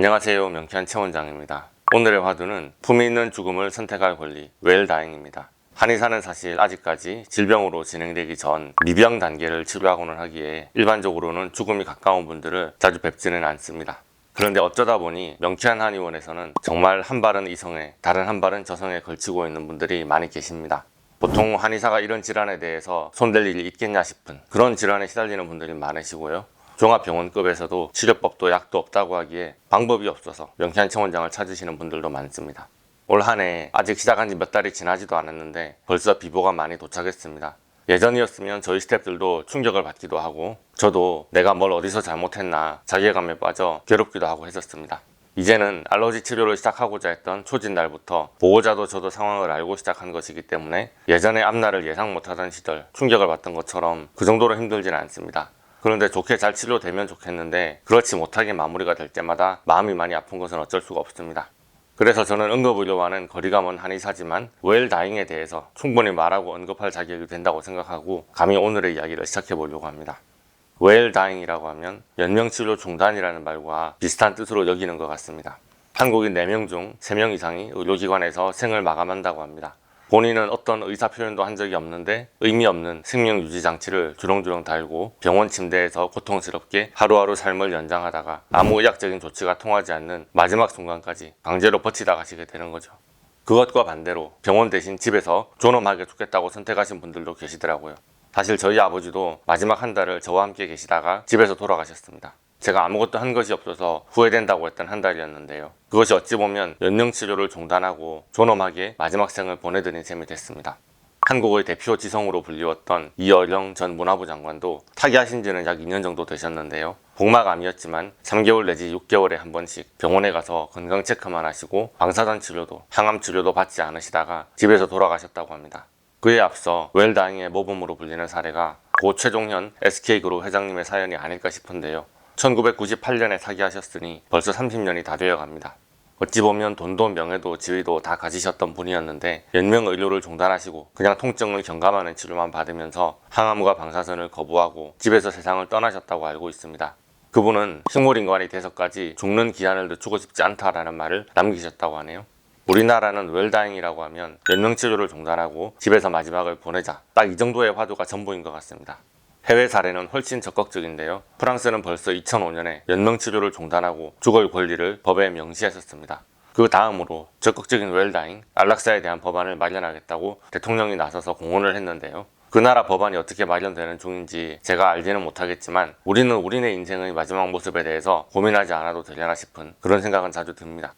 안녕하세요. 명쾌한 최원장입니다. 오늘의 화두는 품위 있는 죽음을 선택할 권리, 웰다잉입니다. 한의사는 사실 아직까지 질병으로 진행되기 전 미병 단계를 치료하고는 하기에 일반적으로는 죽음이 가까운 분들을 자주 뵙지는 않습니다. 그런데 어쩌다 보니 명쾌한 한의원에서는 정말 한 발은 이성에 다른 한 발은 저성에 걸치고 있는 분들이 많이 계십니다. 보통 한의사가 이런 질환에 대해서 손댈 일이 있겠냐 싶은 그런 질환에 시달리는 분들이 많으시고요. 종합병원급에서도 치료법도 약도 없다고 하기에 방법이 없어서 명쾌한 청원장을 찾으시는 분들도 많습니다. 올 한 해 아직 시작한 지 몇 달이 지나지도 않았는데 벌써 비보가 많이 도착했습니다. 예전이었으면 저희 스태프들도 충격을 받기도 하고 저도 내가 뭘 어디서 잘못했나 자괴감에 빠져 괴롭기도 하고 했었습니다. 이제는 알러지 치료를 시작하고자 했던 초진 날부터 보호자도 저도 상황을 알고 시작한 것이기 때문에 예전에 앞날을 예상 못하던 시절 충격을 받던 것처럼 그 정도로 힘들지는 않습니다. 그런데 좋게 잘 치료되면 좋겠는데 그렇지 못하게 마무리가 될 때마다 마음이 많이 아픈 것은 어쩔 수가 없습니다. 그래서 저는 응급의료와는 거리가 먼 한의사지만 웰다잉에 대해서 충분히 말하고 언급할 자격이 된다고 생각하고 감히 오늘의 이야기를 시작해 보려고 합니다. 웰다잉이라고 하면 연명치료 중단이라는 말과 비슷한 뜻으로 여기는 것 같습니다. 한국인 4명 중 3명 이상이 의료기관에서 생을 마감한다고 합니다. 본인은 어떤 의사 표현도 한 적이 없는데 의미 없는 생명 유지 장치를 주렁주렁 달고 병원 침대에서 고통스럽게 하루하루 삶을 연장하다가 아무 의학적인 조치가 통하지 않는 마지막 순간까지 강제로 버티다 가시게 되는 거죠. 그것과 반대로 병원 대신 집에서 존엄하게 죽겠다고 선택하신 분들도 계시더라고요. 사실 저희 아버지도 마지막 한 달을 저와 함께 계시다가 집에서 돌아가셨습니다. 제가 아무것도 한 것이 없어서 후회된다고 했던 한 달이었는데요. 그것이 어찌 보면 연명 치료를 중단하고 존엄하게 마지막 생을 보내드린 셈이 됐습니다. 한국의 대표 지성으로 불리웠던 이어령 전 문화부 장관도 타계하신 지는 약 2년 정도 되셨는데요. 복막암이었지만 3개월 내지 6개월에 한 번씩 병원에 가서 건강 체크만 하시고 방사선 치료도 항암 치료도 받지 않으시다가 집에서 돌아가셨다고 합니다. 그에 앞서 웰다잉의 모범으로 불리는 사례가 고 최종현 SK그룹 회장님의 사연이 아닐까 싶은데요. 1998년에 사기하셨으니 벌써 30년이 다 되어 갑니다. 어찌 보면 돈도 명예도 지위도 다 가지셨던 분이었는데 연명 의료를 중단하시고 그냥 통증을 경감하는 치료만 받으면서 항암과 방사선을 거부하고 집에서 세상을 떠나셨다고 알고 있습니다. 그분은 식물인간이 돼서까지 죽는 기한을 늦추고 싶지 않다라는 말을 남기셨다고 하네요. 우리나라는 웰다잉이라고 하면 연명치료를 중단하고 집에서 마지막을 보내자 딱 이 정도의 화두가 전부인 것 같습니다. 해외 사례는 훨씬 적극적인데요. 프랑스는 벌써 2005년에 연명 치료를 중단하고 죽을 권리를 법에 명시했었습니다. 그 다음으로 적극적인 웰다잉, 안락사에 대한 법안을 마련하겠다고 대통령이 나서서 공언을 했는데요. 그 나라 법안이 어떻게 마련되는 중인지 제가 알지는 못하겠지만 우리는 우리네 인생의 마지막 모습에 대해서 고민하지 않아도 되려나 싶은 그런 생각은 자주 듭니다.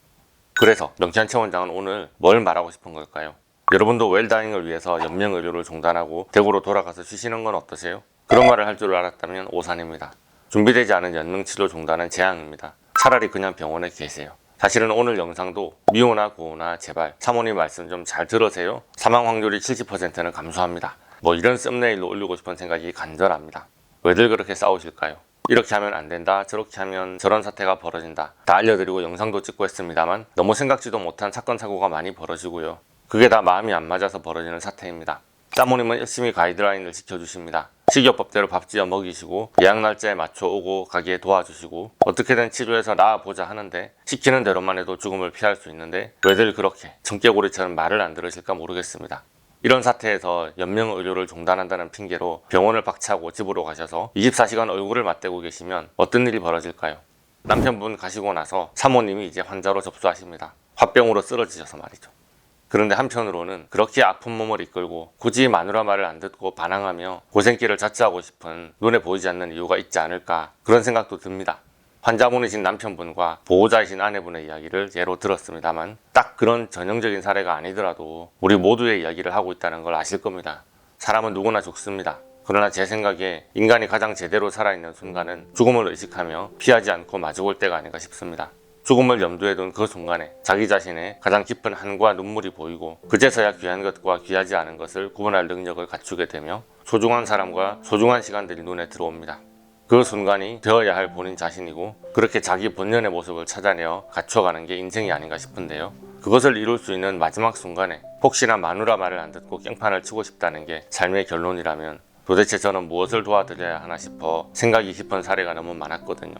그래서 명찬 최원장은 오늘 뭘 말하고 싶은 걸까요? 여러분도 웰다잉을 위해서 연명의료를 중단하고 대구로 돌아가서 쉬시는 건 어떠세요? 그런 말을 할 줄 알았다면 오산입니다. 준비되지 않은 연명 치료 중단은 재앙입니다. 차라리 그냥 병원에 계세요. 사실은 오늘 영상도 미호나 고호나 제발 사모님 말씀 좀 잘 들으세요. 사망 확률이 70%는 감소합니다. 뭐 이런 썸네일로 올리고 싶은 생각이 간절합니다. 왜들 그렇게 싸우실까요? 이렇게 하면 안 된다, 저렇게 하면 저런 사태가 벌어진다. 다 알려드리고 영상도 찍고 했습니다만 너무 생각지도 못한 사건, 사고가 많이 벌어지고요. 그게 다 마음이 안 맞아서 벌어지는 사태입니다. 사모님은 열심히 가이드라인을 지켜주십니다. 식이요법대로 밥 지어 먹이시고 예약 날짜에 맞춰 오고 가기에 도와주시고 어떻게든 치료해서 나아보자 하는데 시키는 대로만 해도 죽음을 피할 수 있는데 왜들 그렇게 청개구리처럼 말을 안 들으실까 모르겠습니다. 이런 사태에서 연명 의료를 중단한다는 핑계로 병원을 박차고 집으로 가셔서 24시간 얼굴을 맞대고 계시면 어떤 일이 벌어질까요? 남편분 가시고 나서 사모님이 이제 환자로 접수하십니다. 화병으로 쓰러지셔서 말이죠. 그런데 한편으로는 그렇게 아픈 몸을 이끌고 굳이 마누라 말을 안 듣고 반항하며 고생길을 자처하고 싶은 눈에 보이지 않는 이유가 있지 않을까 그런 생각도 듭니다. 환자분이신 남편분과 보호자이신 아내분의 이야기를 예로 들었습니다만 딱 그런 전형적인 사례가 아니더라도 우리 모두의 이야기를 하고 있다는 걸 아실 겁니다. 사람은 누구나 죽습니다. 그러나 제 생각에 인간이 가장 제대로 살아있는 순간은 죽음을 의식하며 피하지 않고 마주볼 때가 아닌가 싶습니다. 죽음을 염두에 둔 그 순간에 자기 자신의 가장 깊은 한과 눈물이 보이고 그제서야 귀한 것과 귀하지 않은 것을 구분할 능력을 갖추게 되며 소중한 사람과 소중한 시간들이 눈에 들어옵니다. 그 순간이 되어야 할 본인 자신이고 그렇게 자기 본연의 모습을 찾아내어 갖춰가는 게 인생이 아닌가 싶은데요. 그것을 이룰 수 있는 마지막 순간에 혹시나 마누라 말을 안 듣고 깽판을 치고 싶다는 게 삶의 결론이라면 도대체 저는 무엇을 도와드려야 하나 싶어 생각이 깊은 사례가 너무 많았거든요.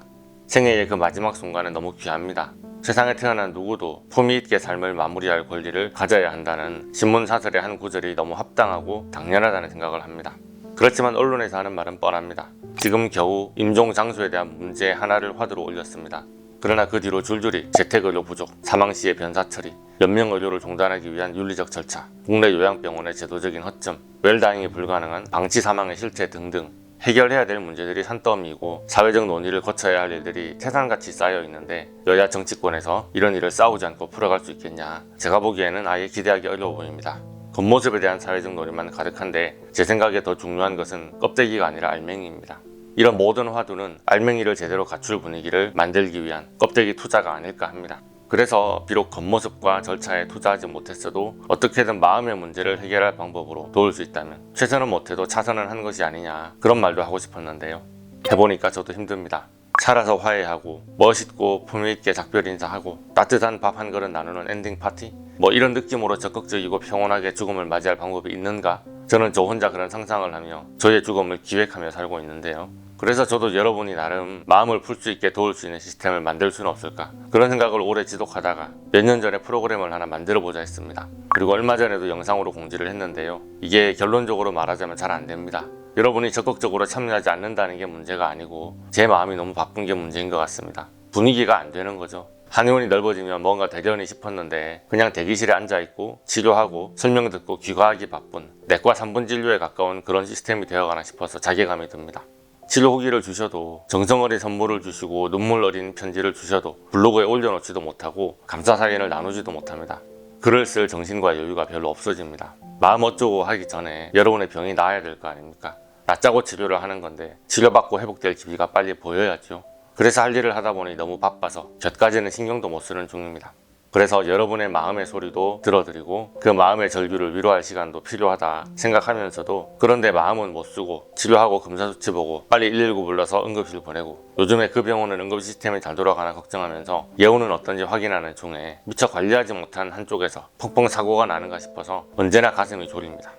생애의 그 마지막 순간은 너무 귀합니다. 세상에 태어난 누구도 품위 있게 삶을 마무리할 권리를 가져야 한다는 신문 사설의 한 구절이 너무 합당하고 당연하다는 생각을 합니다. 그렇지만 언론에서 하는 말은 뻔합니다. 지금 겨우 임종 장소에 대한 문제 하나를 화두로 올렸습니다. 그러나 그 뒤로 줄줄이 재택의료 부족, 사망 시의 변사 처리, 연명 의료를 종단하기 위한 윤리적 절차, 국내 요양병원의 제도적인 허점, 웰다잉이 불가능한 방치 사망의 실태 등등 해결해야 될 문제들이 산더미이고 사회적 논의를 거쳐야 할 일들이 태산같이 쌓여 있는데 여야 정치권에서 이런 일을 싸우지 않고 풀어갈 수 있겠냐 제가 보기에는 아예 기대하기 어려워 보입니다. 겉모습에 대한 사회적 논의만 가득한데 제 생각에 더 중요한 것은 껍데기가 아니라 알맹이입니다. 이런 모든 화두는 알맹이를 제대로 갖출 분위기를 만들기 위한 껍데기 투자가 아닐까 합니다. 그래서 비록 겉모습과 절차에 투자하지 못했어도 어떻게든 마음의 문제를 해결할 방법으로 도울 수 있다면 최선은 못해도 차선은 한 것이 아니냐 그런 말도 하고 싶었는데요. 해보니까 저도 힘듭니다. 살아서 화해하고 멋있고 품위있게 작별 인사하고 따뜻한 밥 한 그릇 나누는 엔딩 파티? 뭐 이런 느낌으로 적극적이고 평온하게 죽음을 맞이할 방법이 있는가? 저는 저 혼자 그런 상상을 하며 저의 죽음을 기획하며 살고 있는데요. 그래서 저도 여러분이 나름 마음을 풀 수 있게 도울 수 있는 시스템을 만들 수는 없을까? 그런 생각을 오래 지독하다가 몇 년 전에 프로그램을 하나 만들어 보자 했습니다. 그리고 얼마 전에도 영상으로 공지를 했는데요. 이게 결론적으로 말하자면 잘 안 됩니다. 여러분이 적극적으로 참여하지 않는다는 게 문제가 아니고 제 마음이 너무 바쁜 게 문제인 것 같습니다. 분위기가 안 되는 거죠 한의원이 넓어지면 뭔가 되려니 싶었는데 그냥 대기실에 앉아있고 치료하고 설명 듣고 귀가하기 바쁜 내과 3분 진료에 가까운 그런 시스템이 되어가나 싶어서 자괴감이 듭니다 치료 후기를 주셔도 정성 어린 선물을 주시고 눈물 어린 편지를 주셔도 블로그에 올려놓지도 못하고 감사 사연을 나누지도 못합니다. 글을 쓸 정신과 여유가 별로 없어집니다. 마음 어쩌고 하기 전에 여러분의 병이 나아야 될 거 아닙니까? 낫자고 치료를 하는 건데 치료받고 회복될 기미가 빨리 보여야죠. 그래서 할 일을 하다 보니 너무 바빠서 곁까지는 신경도 못 쓰는 중입니다. 그래서 여러분의 마음의 소리도 들어드리고 그 마음의 절규를 위로할 시간도 필요하다 생각하면서도 그런데 마음은 못 쓰고 치료하고 검사 수치 보고 빨리 119 불러서 응급실 보내고 요즘에 그 병원은 응급 시스템이 잘 돌아가나 걱정하면서 예우는 어떤지 확인하는 중에 미처 관리하지 못한 한쪽에서 펑펑 사고가 나는가 싶어서 언제나 가슴이 졸입니다.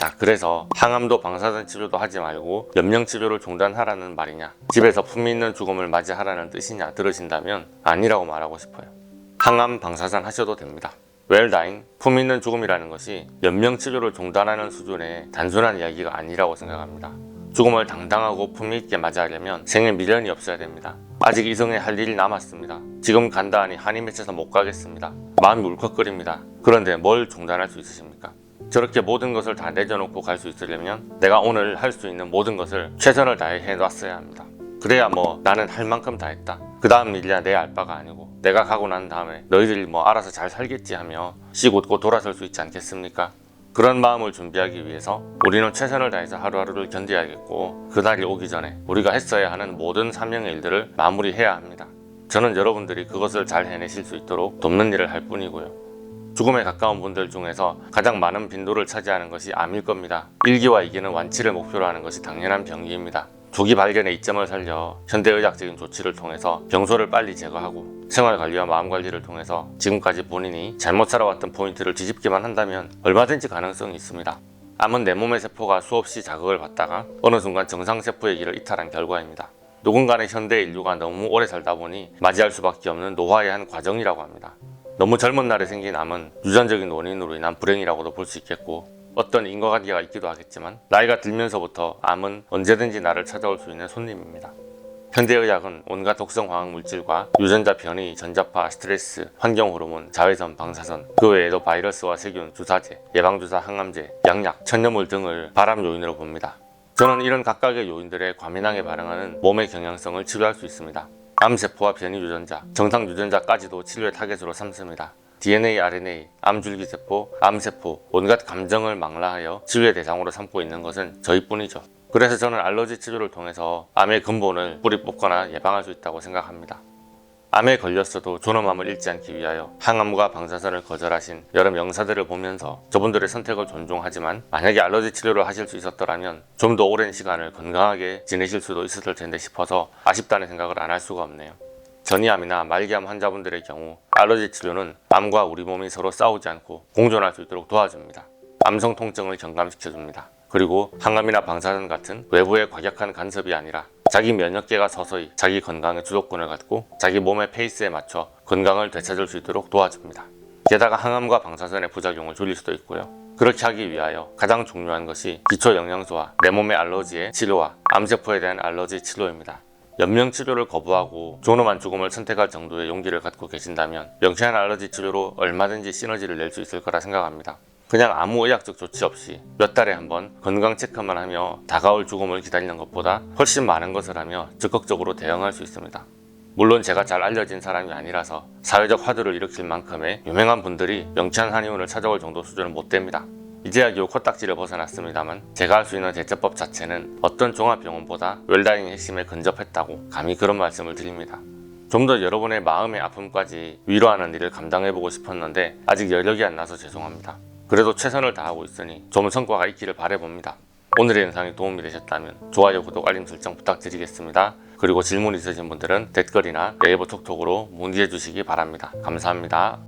자, 그래서 항암도 방사선 치료도 하지 말고 연명 치료를 중단하라는 말이냐, 집에서 품위 있는 죽음을 맞이하라는 뜻이냐 들으신다면 아니라고 말하고 싶어요. 항암 방사선 하셔도 됩니다. 웰다잉, 품 있는 죽음이라는 것이 연명 치료를 중단하는 수준의 단순한 이야기가 아니라고 생각합니다. 죽음을 당당하고 품위 있게 맞이하려면 생에 미련이 없어야 됩니다. 아직 이성에 할 일이 남았습니다. 지금 간다 하니 한이 맺혀서 못 가겠습니다. 마음이 울컥거립니다. 그런데 뭘 중단할 수 있으십니까? 저렇게 모든 것을 다 내려놓고 갈 수 있으려면 내가 오늘 할 수 있는 모든 것을 최선을 다해 해놨어야 합니다. 그래야 뭐 나는 할 만큼 다 했다. 그 다음 일이야 내 알바가 아니고 내가 가고 난 다음에 너희들이 뭐 알아서 잘 살겠지 하며 씩 웃고 돌아설 수 있지 않겠습니까? 그런 마음을 준비하기 위해서 우리는 최선을 다해서 하루하루를 견뎌야겠고 그날이 오기 전에 우리가 했어야 하는 모든 사명의 일들을 마무리해야 합니다. 저는 여러분들이 그것을 잘 해내실 수 있도록 돕는 일을 할 뿐이고요. 죽음에 가까운 분들 중에서 가장 많은 빈도를 차지하는 것이 암일 겁니다. 일기와 이기는 완치를 목표로 하는 것이 당연한 병기입니다. 조기 발견의 이점을 살려 현대의학적인 조치를 통해서 병소를 빨리 제거하고 생활관리와 마음관리를 통해서 지금까지 본인이 잘못 살아왔던 포인트를 뒤집기만 한다면 얼마든지 가능성이 있습니다. 암은 내 몸의 세포가 수없이 자극을 받다가 어느 순간 정상세포의 길을 이탈한 결과입니다. 누군가는 현대 인류가 너무 오래 살다 보니 맞이할 수밖에 없는 노화의 한 과정이라고 합니다. 너무 젊은 날에 생긴 암은 유전적인 원인으로 인한 불행이라고도 볼 수 있겠고 어떤 인과관계가 있기도 하겠지만 나이가 들면서부터 암은 언제든지 나를 찾아올 수 있는 손님입니다. 현대의학은 온갖 독성 화학 물질과 유전자 변이, 전자파, 스트레스, 환경 호르몬, 자외선, 방사선, 그 외에도 바이러스와 세균, 주사제, 예방주사, 항암제, 양약, 천연물 등을 발암 요인으로 봅니다. 저는 이런 각각의 요인들에 과민하게 반응하는 몸의 경향성을 치료할 수 있습니다. 암세포와 변이 유전자, 정상 유전자까지도 치료의 타겟으로 삼습니다. DNA, RNA, 암줄기세포, 암세포, 온갖 감정을 망라하여 치료의 대상으로 삼고 있는 것은 저희뿐이죠. 그래서 저는 알러지 치료를 통해서 암의 근본을 뿌리 뽑거나 예방할 수 있다고 생각합니다. 암에 걸렸어도 존엄함을 잃지 않기 위하여 항암과 방사선을 거절하신 여러 명사들을 보면서 저분들의 선택을 존중하지만 만약에 알러지 치료를 하실 수 있었더라면 좀 더 오랜 시간을 건강하게 지내실 수도 있었을 텐데 싶어서 아쉽다는 생각을 안 할 수가 없네요. 전이암이나 말기암 환자분들의 경우 알러지 치료는 암과 우리 몸이 서로 싸우지 않고 공존할 수 있도록 도와줍니다. 암성 통증을 경감시켜줍니다. 그리고 항암이나 방사선 같은 외부의 과격한 간섭이 아니라 자기 면역계가 서서히 자기 건강의 주도권을 갖고 자기 몸의 페이스에 맞춰 건강을 되찾을 수 있도록 도와줍니다. 게다가 항암과 방사선의 부작용을 줄일 수도 있고요. 그렇게 하기 위하여 가장 중요한 것이 기초 영양소와 내 몸의 알러지의 치료와 암세포에 대한 알러지 치료입니다. 연명 치료를 거부하고 존엄한 죽음을 선택할 정도의 용기를 갖고 계신다면 명쾌한 알러지 치료로 얼마든지 시너지를 낼 수 있을 거라 생각합니다. 그냥 아무 의학적 조치 없이 몇 달에 한 번 건강 체크만 하며 다가올 죽음을 기다리는 것보다 훨씬 많은 것을 하며 적극적으로 대응할 수 있습니다. 물론 제가 잘 알려진 사람이 아니라서 사회적 화두를 일으킬 만큼의 유명한 분들이 명쾌한 한의원을 찾아올 정도 수준은 못 됩니다. 이제야 요 코딱지를 벗어났습니다만 제가 할 수 있는 대처법 자체는 어떤 종합병원보다 웰다잉의 핵심에 근접했다고 감히 그런 말씀을 드립니다. 좀 더 여러분의 마음의 아픔까지 위로하는 일을 감당해보고 싶었는데 아직 여력이 안 나서 죄송합니다. 그래도 최선을 다하고 있으니 좋은 성과가 있기를 바라봅니다. 오늘의 영상이 도움이 되셨다면 좋아요, 구독, 알림 설정 부탁드리겠습니다. 그리고 질문 있으신 분들은 댓글이나 네이버 톡톡으로 문의해 주시기 바랍니다. 감사합니다.